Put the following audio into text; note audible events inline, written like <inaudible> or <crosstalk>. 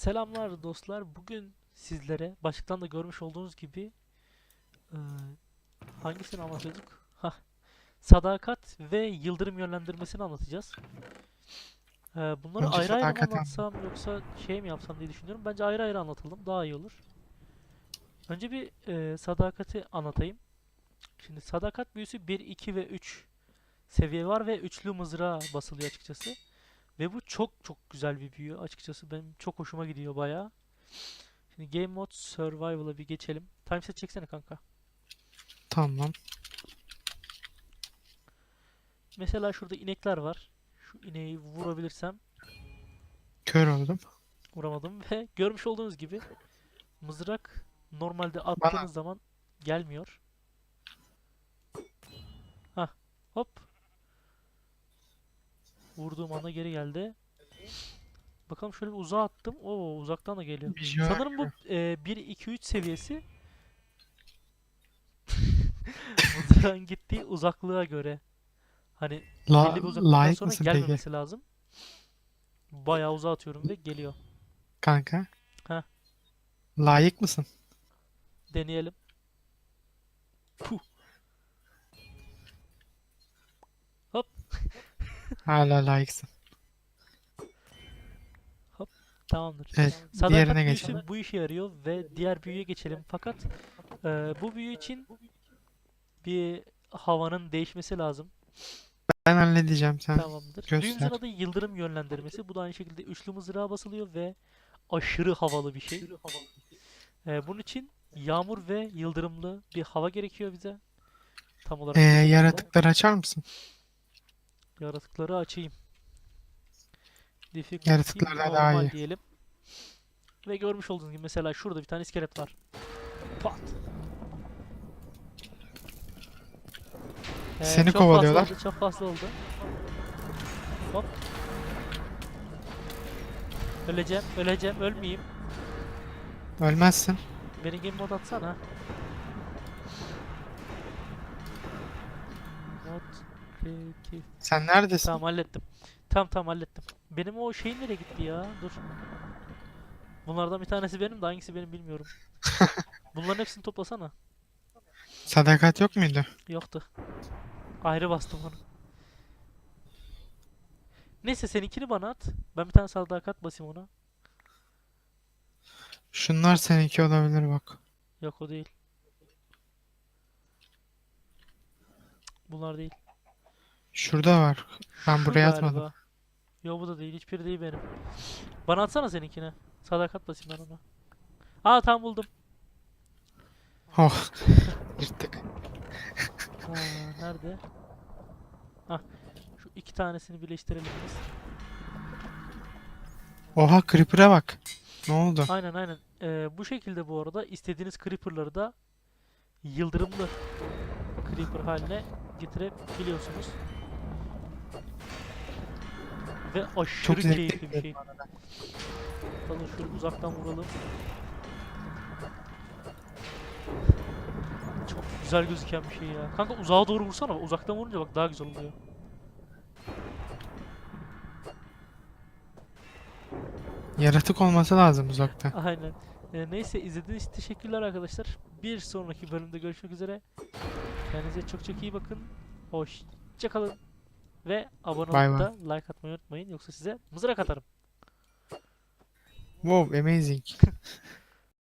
Selamlar dostlar. Bugün sizlere başlıktan da görmüş olduğunuz gibi eee, hangisini anlatıyorduk? Hah, sadakat ve yıldırım yönlendirmesini anlatacağız. Eee, bunları Önce ayrı ayrı mı anlatsam yoksa şey mi yapsam diye düşünüyorum. Bence ayrı ayrı anlatalım. Daha iyi olur. Önce bir eee, sadakati anlatayım. Şimdi sadakat büyüsü 1, 2 ve 3 seviye var ve üçlü mızrağa basılıyor açıkçası. Ve bu çok çok güzel bir büyü açıkçası. Benim çok hoşuma gidiyor bayağı. Şimdi Game Mode Survival'a bir geçelim. Timeset çeksene kanka. Tamam. Mesela şurada inekler var. Şu ineği vurabilirsem Kör oldum. vuramadım <laughs> ve görmüş olduğunuz gibi mızrak normalde attığınız zaman gelmiyor. Hah hop. Vurduğum anda geri geldi. Bakalım şöyle bir uzağa attım. Oo uzaktan da geliyor. Şey Sanırım bu e, 1 2 3 seviyesi <laughs> mızrağın gittiği uzaklığa göre. Hani La, belli bir uzaklıktan sonra mısın peki gelmemesi lazım. Bayağı uzağa atıyorum ve geliyor. kanka? Heh. Layık mısın? Deneyelim. Puh. Hop. Hala layıksın. Tamamdır. Evet, Sadakat diğerine büyüsü geçelim. bu işe yarıyor ve diğer büyüye geçelim. Fakat e, bu büyü için bir havanın değişmesi lazım. Ben halledeceğim sen. Tamamdır. Göster. adı yıldırım yönlendirmesi. Bu da aynı şekilde üçlü mızrağa basılıyor ve aşırı havalı bir şey. Ee, bunun için yağmur ve yıldırımlı bir hava gerekiyor bize. Tam olarak Ee, yaratıkları açar mısın? Yaratıkları açayım. Difficulty Yaratıklar da daha iyi. diyelim. Ve görmüş olduğunuz gibi mesela şurada bir tane iskelet var. Pat. Ee, Seni çok kovalıyorlar. Fazla oldu, çok fazla oldu. Hop. Öleceğim, öleceğim, ölmeyeyim. Ölmezsin. Beni game mode atsana. Mod creative. Sen neredesin? Tamam hallettim. Tamam tamam hallettim. Benim o şey nereye gitti ya? Dur. Bunlardan bir tanesi benim de hangisi benim bilmiyorum. <laughs> Bunların hepsini toplasana. Sadakat yok muydu? Yoktu. Ayrı bastım onu. Neyse seninkini bana at. Ben bir tane sadakat basayım ona. Şunlar seninki olabilir bak. Yok o değil. Bunlar değil. Şurada var. Ben buraya atmadım. Yo bu da değil. Hiçbiri değil benim. Bana atsana seninkine. Sadakat basayım ben ona. Aa tam buldum. Oh. <laughs> Yırttık. Ha, nerede? Hah. Şu iki tanesini birleştirelim biz. Oha Creeper'a bak. Ne oldu? Aynen aynen. Ee, bu şekilde bu arada istediğiniz creeper'ları da yıldırımlı creeper haline getirebiliyorsunuz. Ve aşırı Çok keyifli bir şey. Bakalım şöyle uzaktan vuralım. Çok güzel gözüken bir şey ya. Kanka uzağa doğru vursana. Uzaktan vurunca bak daha güzel oluyor. Yaratık olması lazım uzakta. Aynen. Ee, neyse izlediğiniz için teşekkürler arkadaşlar. Bir sonraki bölümde görüşmek üzere. Kendinize çok çok iyi bakın. Hoşça kalın. Ve abone olup da like atmayı unutmayın. Yoksa size mızrak atarım. Wow, amazing. <laughs>